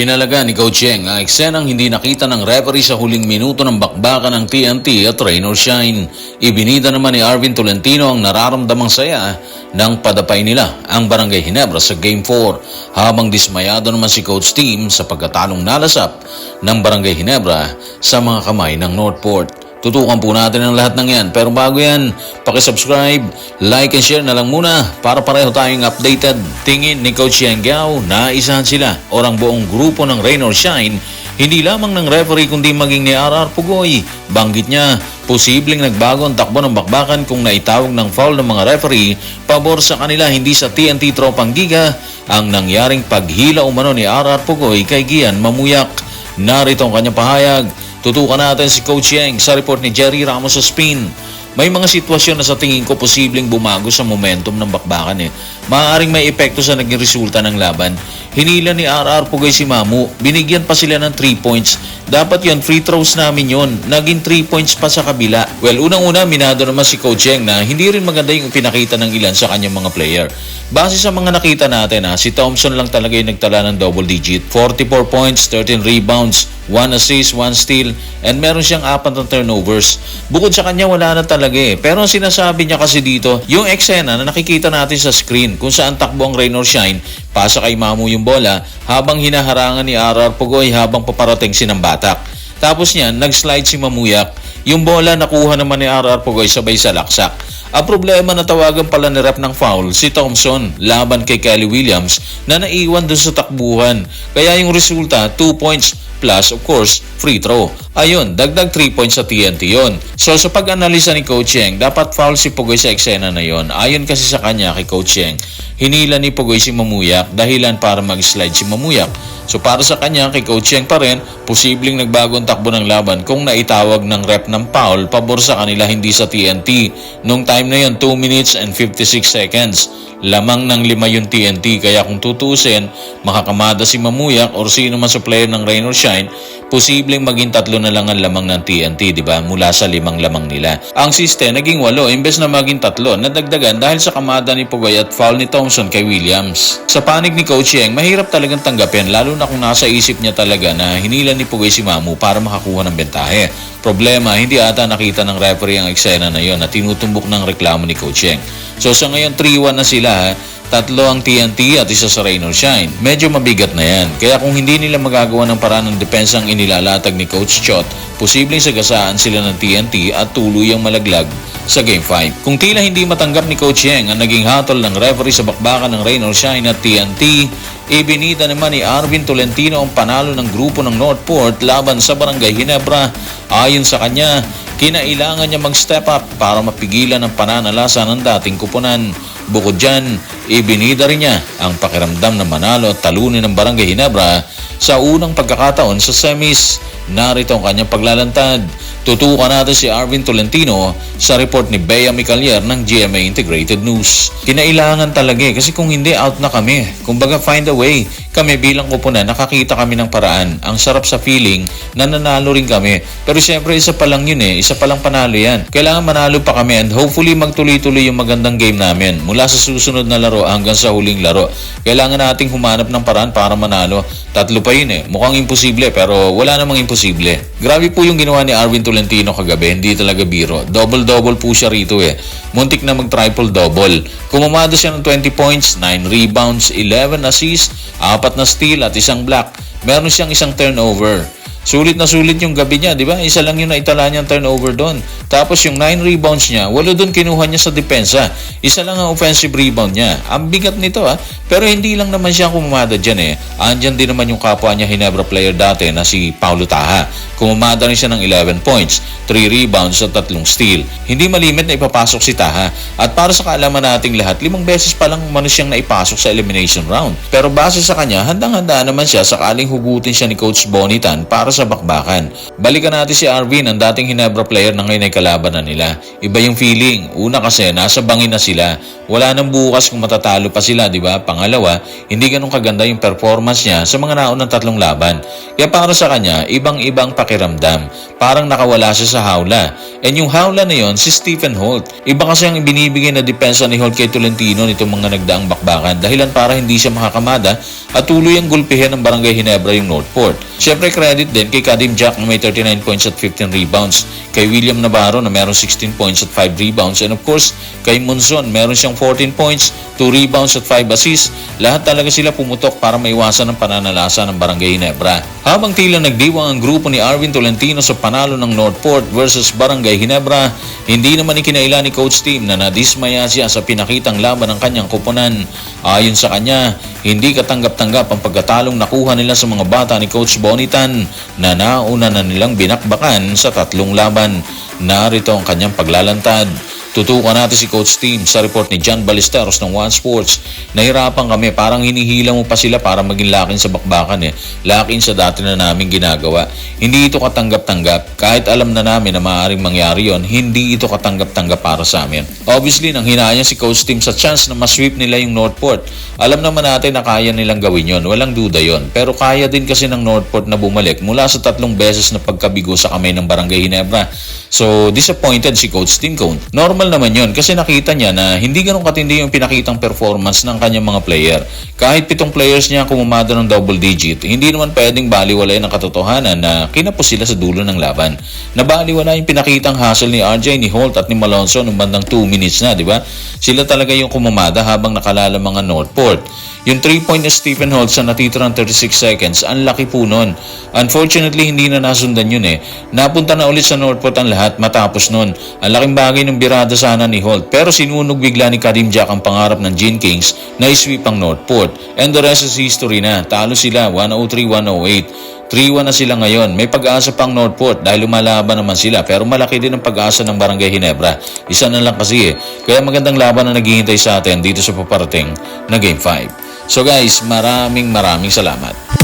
Pinalaga ni Coach Yeng ang eksenang hindi nakita ng referee sa huling minuto ng bakbakan ng TNT at Rain Shine. Ibinida naman ni Arvin Tolentino ang nararamdamang saya ng padapay nila ang Barangay Hinebra sa Game 4 habang dismayado naman si Coach Team sa pagkatalong nalasap ng Barangay Hinebra sa mga kamay ng Northport. Tutukan po natin ang lahat ng yan. Pero bago yan, pakisubscribe, like and share na lang muna para pareho tayong updated. Tingin ni Coach Yang Gao na isahan sila o ang buong grupo ng Rain or Shine hindi lamang ng referee kundi maging ni RR Pugoy. Banggit niya, posibleng nagbago ang takbo ng bakbakan kung naitawag ng foul ng mga referee pabor sa kanila hindi sa TNT Tropang Giga ang nangyaring paghila umano ni RR Pugoy kay Gian Mamuyak. Narito ang kanyang pahayag. Tutukan natin si Coach Yang sa report ni Jerry Ramos sa spin. May mga sitwasyon na sa tingin ko posibleng bumago sa momentum ng bakbakan eh. Maaaring may epekto sa naging resulta ng laban. Hinila ni RR Pugay si Mamu. Binigyan pa sila ng 3 points. Dapat yon free throws namin yon. Naging 3 points pa sa kabila. Well, unang-una, minado naman si Coach Yang na hindi rin maganda yung pinakita ng ilan sa kanyang mga player. Base sa mga nakita natin, ha, si Thompson lang talaga yung nagtala ng double digit. 44 points, 13 rebounds, 1 assist, 1 steal, and meron siyang apat na turnovers. Bukod sa kanya, wala na talaga eh. Pero ang sinasabi niya kasi dito, yung eksena na nakikita natin sa screen kung saan takbo ang rain shine, pasa kay Mamu yung bola habang hinaharangan ni RR Pugoy habang paparating si ng batak. Tapos niyan, nag-slide si Mamuyak. Yung bola nakuha naman ni RR Pugoy sabay sa laksak. Ang problema na tawagan pala ni rep ng foul si Thompson laban kay Kelly Williams na naiwan dun sa takbuhan. Kaya yung resulta, 2 points plus of course free throw. Ayun, dagdag 3 points sa TNT yon. So sa pag-analisa ni Coach Yang, dapat foul si Pugoy sa eksena na yon. Ayon kasi sa kanya kay Coach Yang, hinila ni Pugoy si Mamuyak dahilan para mag-slide si Mamuyak. So para sa kanya, kay Coach Yang pa rin, posibleng nagbago ang takbo ng laban kung naitawag ng rep ng foul pabor sa kanila hindi sa TNT. Nung time na yon 2 minutes and 56 seconds. Lamang ng lima yung TNT kaya kung tutusin, makakamada si Mamuyak or sino man sa player ng Rain or Shine, posibleng maging tatlo na lang ang lamang ng TNT, di ba? Mula sa limang lamang nila. Ang siste, naging walo, imbes na maging tatlo, nadagdagan dahil sa kamada ni Pugoy at foul ni Thompson kay Williams. Sa panig ni Coach Yang, mahirap talagang tanggapin, lalo na kung nasa isip niya talaga na hinila ni Pugoy si Mamu para makakuha ng bentahe. Problema, hindi ata nakita ng referee ang eksena na yon na tinutumbok ng reklamo ni Coach Yang. So sa ngayon 3-1 na sila, tatlo ang TNT at isa sa Rain or Shine. Medyo mabigat na yan. Kaya kung hindi nila magagawa ng paraan ng depensang inilalatag ni Coach Chot, posibleng sagasaan sila ng TNT at tuluyang malaglag sa Game 5. Kung tila hindi matanggap ni Coach Yang ang naging hatol ng referee sa bakbakan ng Rain or Shine at TNT, ibinida naman ni Arvin Tolentino ang panalo ng grupo ng Northport laban sa Barangay Hinebra. Ayon sa kanya, kinailangan niya mag-step up para mapigilan ang pananalasa ng dating kupunan. Bukod dyan, ibinida rin niya ang pakiramdam na manalo at talunin ng Barangay Hinebra sa unang pagkakataon sa semis. Narito ang kanyang paglalantad. Tutukan natin si Arvin Tolentino sa report ni Bea Micalier ng GMA Integrated News. Kinailangan talaga eh, kasi kung hindi out na kami. Kumbaga find a way. Kami bilang kupunan nakakita kami ng paraan. Ang sarap sa feeling na nanalo rin kami. Pero siyempre isa pa lang yun eh. Isa pa lang panalo yan. Kailangan manalo pa kami and hopefully magtuloy-tuloy yung magandang game namin. Mula sa susunod na laro hanggang sa huling laro. Kailangan nating humanap ng paraan para manalo. Tatlo pa yun eh. Mukhang imposible pero wala namang imposible. Grabe po yung ginawa ni Arvin Tolentino kagabi. Hindi talaga biro. Double-double po siya rito eh. Muntik na mag-triple-double. Kumamada siya ng 20 points, 9 rebounds, 11 assists, apat na steal at isang block. Meron siyang isang turnover. Sulit na sulit yung gabi niya, di ba? Isa lang yung naitala niyang turnover doon. Tapos yung 9 rebounds niya, walo doon kinuha niya sa depensa. Isa lang ang offensive rebound niya. Ang bigat nito ah. Pero hindi lang naman siya kumamada dyan eh. Andyan din naman yung kapwa niya Hinebra player dati na si Paulo Taha. Kumamada rin siya ng 11 points, 3 rebounds at 3 steal. Hindi malimit na ipapasok si Taha. At para sa kaalaman nating lahat, limang beses pa lang umano siyang naipasok sa elimination round. Pero base sa kanya, handang-handa naman siya sakaling hugutin siya ni Coach Bonitan para para sa bakbakan. Balikan natin si Arvin, ang dating Hinebra player na ngayon ay kalaban na nila. Iba yung feeling. Una kasi, nasa bangin na sila. Wala nang bukas kung matatalo pa sila, di ba? Pangalawa, hindi ganun kaganda yung performance niya sa mga naunang tatlong laban. Kaya para sa kanya, ibang-ibang pakiramdam. Parang nakawala siya sa hawla. And yung hawla na yon si Stephen Holt. Iba kasi ang ibinibigay na depensa ni Holt kay Tolentino nitong mga nagdaang bakbakan dahilan para hindi siya makakamada at tuloy ang gulpihan ng Barangay Hinebra yung Northport. Siyempre credit din kay Kadim Jack na may 39 points at 15 rebounds, kay William Navarro na meron 16 points at 5 rebounds, and of course kay Monzon meron siyang 14 points, 2 rebounds at 5 assists. Lahat talaga sila pumutok para maiwasan ang pananalasa ng Barangay Hinebra. Habang tila nagdiwang ang grupo ni Arvin Tolentino sa panalo ng Northport versus Barangay Hinebra, hindi naman ikinaila ni Coach Team na nadismaya siya sa pinakitang laban ng kanyang kuponan. Ayon sa kanya, hindi katanggap-tanggap ang pagkatalong nakuha nila sa mga bata ni Coach Bonitan na nauna na nilang binakbakan sa tatlong laban. Narito ang kanyang paglalantad. Tutukan natin si Coach Team sa report ni John Ballesteros ng One Sports. Nahirapan kami, parang hinihila mo pa sila para maging lakin sa bakbakan eh. Lakin sa dati na namin ginagawa. Hindi ito katanggap-tanggap. Kahit alam na namin na maaaring mangyari yon, hindi ito katanggap-tanggap para sa amin. Obviously, nang hinaya si Coach Team sa chance na masweep nila yung Northport. Alam naman natin na kaya nilang gawin yon, walang duda yon. Pero kaya din kasi ng Northport na bumalik mula sa tatlong beses na pagkabigo sa kamay ng Barangay Hinebra. So, disappointed si Coach Tim Cone. Normal naman yon kasi nakita niya na hindi ganun katindi yung pinakitang performance ng kanyang mga player. Kahit pitong players niya kumumada ng double digit, hindi naman pwedeng baliwalayin ang katotohanan na kinapos sila sa dulo ng laban. Nabaliwala yung pinakitang hustle ni RJ, ni Holt at ni Malonzo nung bandang 2 minutes na, di ba? Sila talaga yung kumumada habang nakalala mga Northport. Yung 3-point ni Stephen Holt sa natitirang 36 seconds, ang laki po nun. Unfortunately, hindi na nasundan yun eh. Napunta na ulit sa Northport ang lahat matapos nun. Ang laking bagay ng birada sana ni Holt. Pero sinunog bigla ni Karim Jack ang pangarap ng Gene Kings na isweep ang Northport. And the rest is history na. Talo sila 103-108. 3-1 na sila ngayon. May pag-asa pang Northport dahil lumalaban naman sila pero malaki din ang pag-asa ng Barangay Hinebra. Isa na lang kasi eh. Kaya magandang laban na naghihintay sa atin dito sa paparating na Game 5. So guys, maraming maraming salamat.